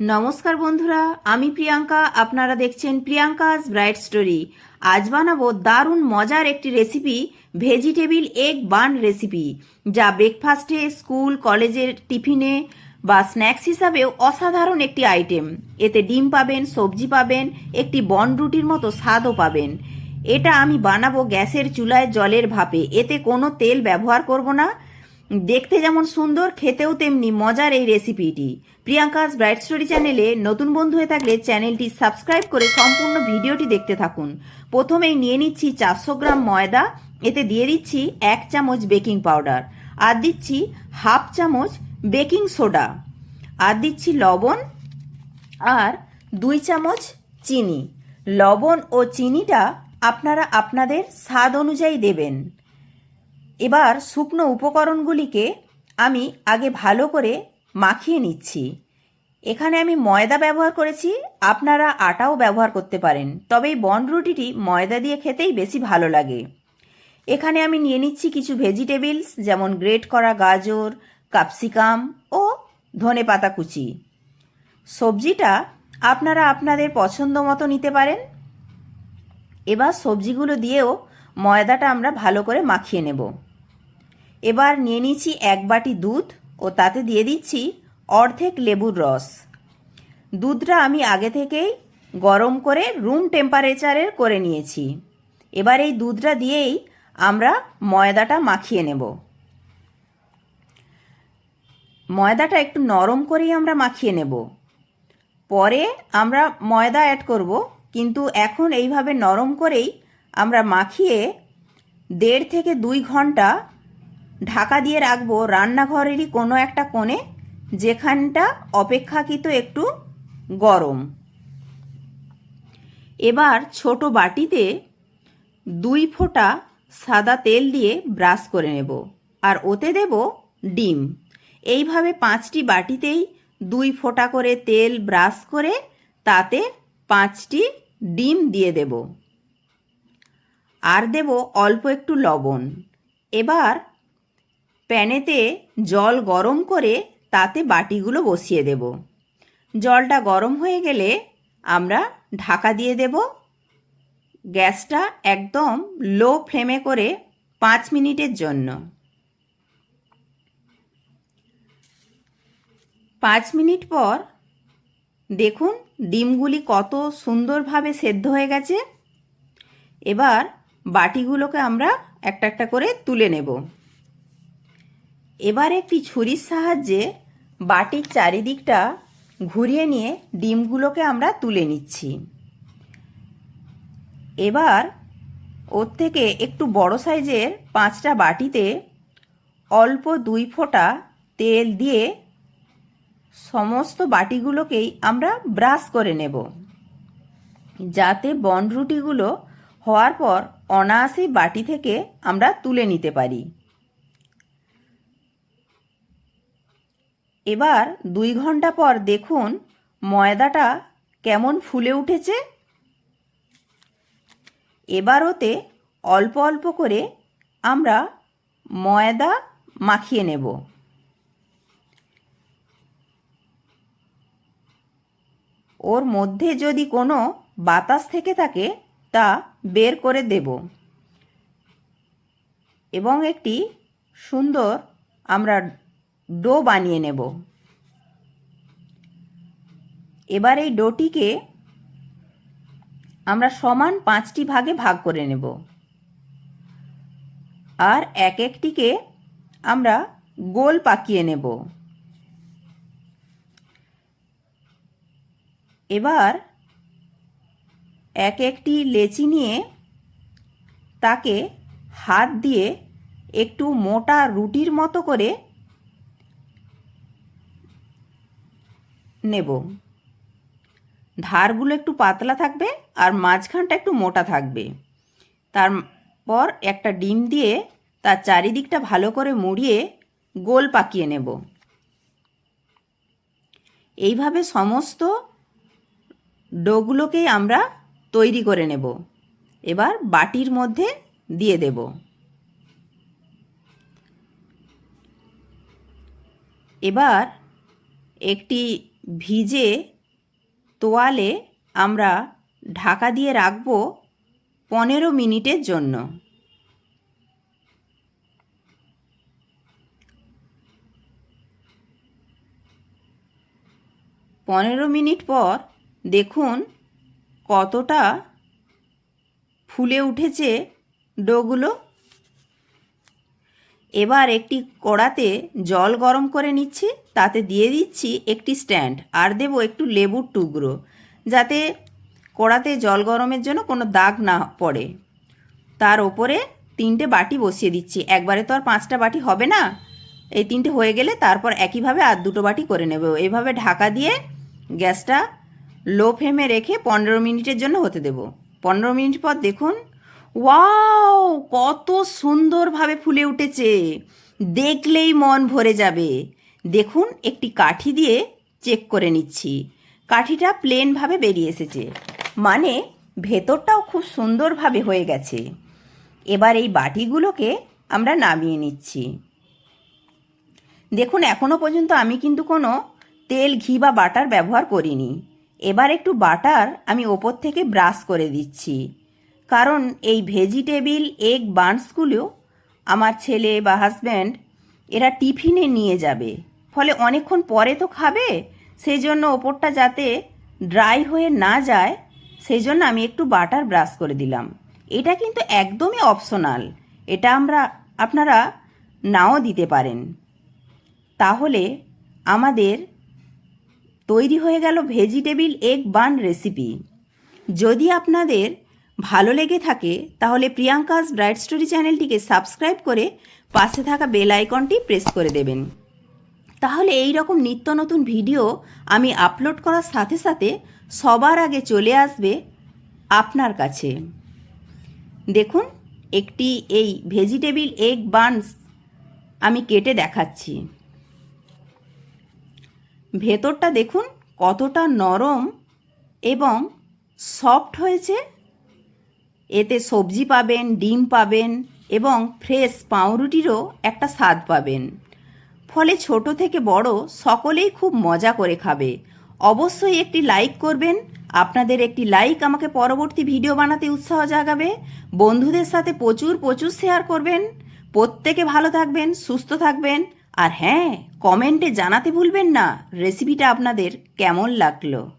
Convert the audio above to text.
নমস্কার বন্ধুরা, আমি প্রিয়াঙ্কা। আপনারা দেখছেন প্রিয়াঙ্কাস ব্রাইট স্টোরি আজ বানাবো দারুণ মজার একটি recipe vegetable egg bun recipe যা ব্রেকফাস্টে স্কুল কলেজের টিফিনে বা স্ন্যাক্স হিসাবেও অসাধারণ একটি আইটেম এতে ডিম পাবেন, সবজি পাবেন, একটি বন রুটির মতো স্বাদও পাবেন। এটা আমি বানাবো গ্যাসের চুলায় জলের ভাপে। এতে কোনো তেল ব্যবহার করব না। দেখতে যেমন সুন্দর, খেতেও তেমনি মজার এই রেসিপিটি প্রিয়াঙ্কাস ব্রাইট স্টোরি চ্যানেলে নতুন বন্ধু হয়ে থাকলে চ্যানেলটি সাবস্ক্রাইব করে সম্পূর্ণ ভিডিওটি দেখতে থাকুন। প্রথমেই নিয়ে নিচ্ছি চারশো গ্রাম ময়দা, এতে দিয়ে দিচ্ছি এক চামচ বেকিং পাউডার, আর দিচ্ছি হাফ চামচ বেকিং সোডা, আর দিচ্ছি লবণ, আর দুই চামচ চিনি। লবণ ও চিনিটা আপনারা আপনাদের স্বাদ অনুযায়ী দেবেন। এবার শুকনো উপকরণগুলিকে আমি আগে ভালো করে মাখিয়ে নিচ্ছি। এখানে আমি ময়দা ব্যবহার করেছি, আপনারা আটাও ব্যবহার করতে পারেন, তবে এই বন রুটিটি ময়দা দিয়ে খেতেই বেশি ভালো লাগে। এখানে আমি নিয়ে নিচ্ছি কিছু ভেজিটেবলস যেমন গ্রেট করা গাজর ক্যাপসিকাম ও ধনে পাতা কুচি। সবজিটা আপনারা আপনাদের পছন্দ মতো নিতে পারেন। এবার সবজিগুলো দিয়েও ময়দাটা আমরা ভালো করে মাখিয়ে নেব। এবার নিয়ে নিচ্ছি এক বাটি দুধ ও তাতে দিয়ে দিচ্ছি অর্ধেক লেবুর রস। দুধটা আমি আগে থেকেই গরম করে রুম টেম্পারেচারের করে নিয়েছি। এবার এই দুধটা দিয়েই আমরা ময়দাটা মাখিয়ে নেব। ময়দাটা একটু নরম করেই আমরা মাখিয়ে নেব। পরে আমরা ময়দা অ্যাড করব, কিন্তু এখন এইভাবে নরম করেই আমরা মাখিয়ে দেড় থেকে দুই ঘণ্টা ঢাকা দিয়ে রাখব রান্নাঘরেরই কোনো একটা কোণে, যেখানটা অপেক্ষাকৃত একটু গরম। এবার ছোট বাটিতে দুই ফোঁটা সাদা তেল দিয়ে ব্রাশ করে নেব আর ওতে দেব ডিম। এইভাবে পাঁচটি বাটিতেই দুই ফোঁটা করে তেল ব্রাশ করে তাতে পাঁচটি ডিম দিয়ে দেব। আর দেব অল্প একটু লবণ। এবার প্যানেতে জল গরম করে তাতে বাটিগুলো বসিয়ে দেব। জলটা গরম হয়ে গেলে আমরা ঢাকা দিয়ে দেব। গ্যাসটা একদম লো ফ্লেমে করে পাঁচ মিনিটের জন্য। পাঁচ মিনিট পর দেখুন ডিমগুলি কত সুন্দরভাবে সেদ্ধ হয়ে গেছে। এবার বাটিগুলোকে আমরা একটা একটা করে তুলে নেব। এবার একটি ছুরির সাহায্যে বাটির চারিদিকটা ঘুরিয়ে নিয়ে ডিমগুলোকে আমরা তুলে নিচ্ছি। এবার ওর থেকে একটু বড় সাইজের পাঁচটা বাটিতে অল্প দুই ফোঁটা তেল দিয়ে সমস্ত বাটিগুলোকেই আমরা ব্রাশ করে নেব। যাতে বনরুটিগুলো হওয়ার পর অনায়াসে বাটি থেকে আমরা তুলে নিতে পারি। এবার দুই ঘণ্টা পর দেখুন ময়দাটা কেমন ফুলে উঠেছে। এবার ওতে অল্প অল্প করে আমরা ময়দা মাখিয়ে নেব। ওর মধ্যে যদি কোনো বাতাস থেকে থাকে তা বের করে দেব। এবং একটি সুন্দর আমরা ডো বানিয়ে নেব। এবার এই ডোটিকে আমরা সমান পাঁচটি ভাগে ভাগ করে নেব। আর এক একটিকে আমরা গোল পাকিয়ে নেব। এবার এক একটি লেচি নিয়ে তাকে হাত দিয়ে একটু মোটা রুটির মতো করে নেব। ধারগুলো একটু পাতলা থাকবে আর মাঝখানটা একটু মোটা থাকবে। তারপর একটা ডিম দিয়ে তার চারিদিকটা ভালো করে মুড়িয়ে গোল পাকিয়ে নেব। এইভাবে সমস্ত ডোগুলোকেই আমরা তৈরি করে নেব। এবার বাটির মধ্যে দিয়ে দেব। এবার একটি ভিজে তোয়ালে আমরা ঢাকা দিয়ে রাখব পনেরো মিনিটের জন্য। পনেরো মিনিট পর দেখুন কতটা ফুলে উঠেছে ডোগুলো। এবার একটি কড়াতে জল গরম করে নিচ্ছি, তাতে দিয়ে দিচ্ছি একটি স্ট্যান্ড আর দেব একটু লেবুর টুকরো, যাতে কড়াতে জল গরমের জন্য কোনো দাগ না পড়ে। তার ওপরে তিনটে বাটি বসিয়ে দিচ্ছি। একবারে তো আর পাঁচটা বাটি হবে না। এই তিনটে হয়ে গেলে তারপর একইভাবে আর দুটো বাটি করে নেব। এইভাবে ঢাকা দিয়ে গ্যাসটা লো ফ্লেমে রেখে পনেরো মিনিটের জন্য হতে দেব। পনেরো মিনিট পর দেখুন ওয়াও, কত সুন্দরভাবে ফুলে উঠেছে। দেখলেই মন ভরে যাবে। দেখুন, একটি কাঠি দিয়ে চেক করে নিচ্ছি। কাঠিটা প্লেনভাবে বেরিয়ে এসেছে। মানে ভেতরটাও খুব সুন্দরভাবে হয়ে গেছে। এবার এই বাটিগুলোকে আমরা নামিয়ে নিচ্ছি। দেখুন এখনও পর্যন্ত আমি কিন্তু কোনো তেল, ঘি বা বাটার ব্যবহার করিনি। এবার একটু বাটার আমি ওপর থেকে ব্রাশ করে দিচ্ছি। কারণ এই ভেজিটেবিল, এগ বান্সগুলো আমার ছেলে বা হাজব্যান্ড, এরা টিফিনে নিয়ে যাবে। ফলে অনেকক্ষণ পরে তো খাবে সেই জন্য ওপরটা যাতে ড্রাই হয়ে না যায় সেই জন্য আমি একটু বাটার ব্রাশ করে দিলাম। এটা কিন্তু একদমই অপশনাল। এটা আমরা, আপনারা নাও দিতে পারেন। তাহলে আমাদের তৈরি হয়ে গেল ভেজিটেবিল, এগ বান রেসিপি। যদি আপনাদের ভালো লেগে থাকে, তাহলে প্রিয়াঙ্কাস ব্রাইট স্টোরি চ্যানেলটিকে সাবস্ক্রাইব করে পাশে থাকা বেল আইকনটি প্রেস করে দেবেন। তাহলে এই রকম নিত্য নতুন ভিডিও আমি আপলোড করার সাথে সাথে সবার আগে চলে আসবে আপনার কাছে। দেখুন, একটি এই ভেজিটেবিল এগ বানস আমি কেটে দেখাচ্ছি। ভেতরটা দেখুন কতটা নরম এবং সফট হয়েছে। এতে সবজি পাবেন, ডিম পাবেন এবং ফ্রেশ পাউরুটিরও একটা স্বাদ পাবেন। ফলে ছোট থেকে বড় সকলেই খুব মজা করে খাবে। অবশ্যই একটি লাইক করবেন। আপনাদের একটি লাইক আমাকে পরবর্তী ভিডিও বানাতে উৎসাহ জাগাবে। বন্ধুদের সাথে প্রচুর প্রচুর শেয়ার করবেন। প্রত্যেকে ভালো থাকবেন, সুস্থ থাকবেন। আর হ্যাঁ কমেন্টে জানাতে ভুলবেন না। রেসিপিটা আপনাদের কেমন লাগল?